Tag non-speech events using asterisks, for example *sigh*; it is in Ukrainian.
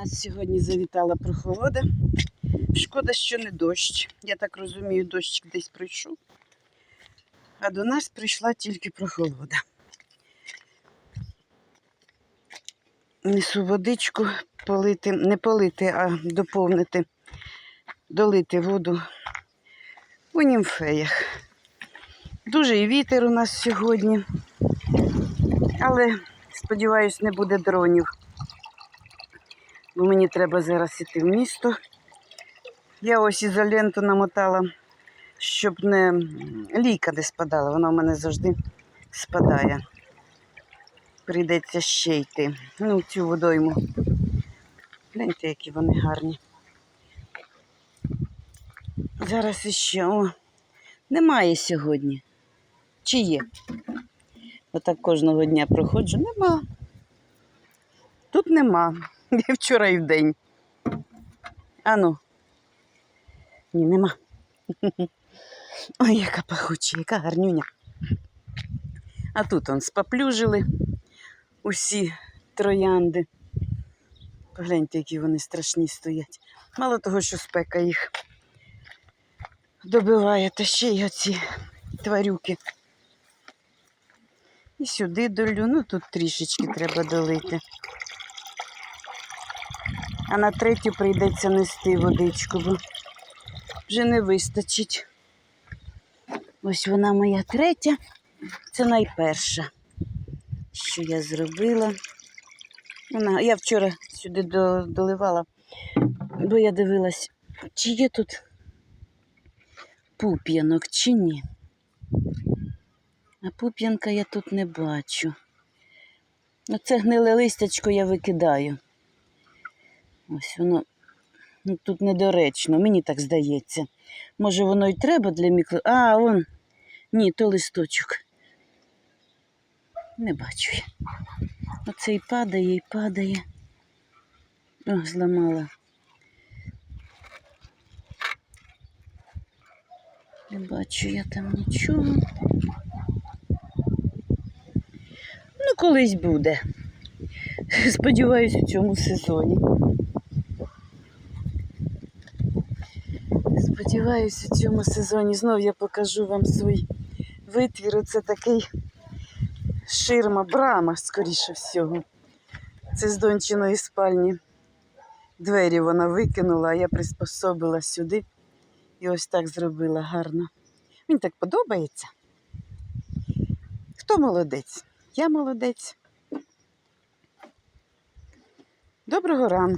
Нас сьогодні завітала прохолода. Шкода, що не дощ. Я так розумію, дощ десь прийшов. А до нас прийшла тільки прохолода. Несу водичку полити, не полити, а доповнити, долити воду у німфеях. Дуже і вітер у нас сьогодні, але сподіваюсь, не буде дронів бо мені треба зараз іти в місто. Я ось ізоленту намотала, щоб не лійка не спадала, вона в мене завжди спадає. Прийдеться ще йти. Ну, цю водойму. Гляньте, які вони гарні. Зараз іще. О, немає сьогодні. Чи є? Отак кожного дня проходжу. Нема. Тут нема. *laughs* Я вчора і вдень. Ану. Ні, нема. *laughs* Ой, яка пахуча, яка гарнюня. А тут он споплюжили усі троянди. Погляньте, які вони страшні стоять. Мало того, що спека їх добиває, та ще й оці тварюки. І сюди долю, ну тут трішечки треба долити. А на третю прийдеться нести водичку, бо вже не вистачить. Ось вона моя третя. Це найперша, що я зробила. Вона, я вчора сюди до- доливала, бо я дивилась, чи є тут пуп'янок, чи ні. А пуп'янка я тут не бачу. Оце гниле листячко я викидаю. Ось воно ну, тут недоречно, мені так здається. Може, воно й треба для мікро. А, вон. Ні, то листочок. Не бачу я. Оце і падає, і падає. О, зламала. Не бачу я там нічого. Ну, колись буде. Сподіваюсь, у цьому сезоні. Сподіваюсь, у цьому сезоні знов я покажу вам свій витвір. Оце такий ширма, брама, скоріше всього. Це з дончиної спальні. Двері вона викинула, а я приспособила сюди і ось так зробила гарно. Мені так подобається. Хто молодець? Я молодець. Доброго ранку.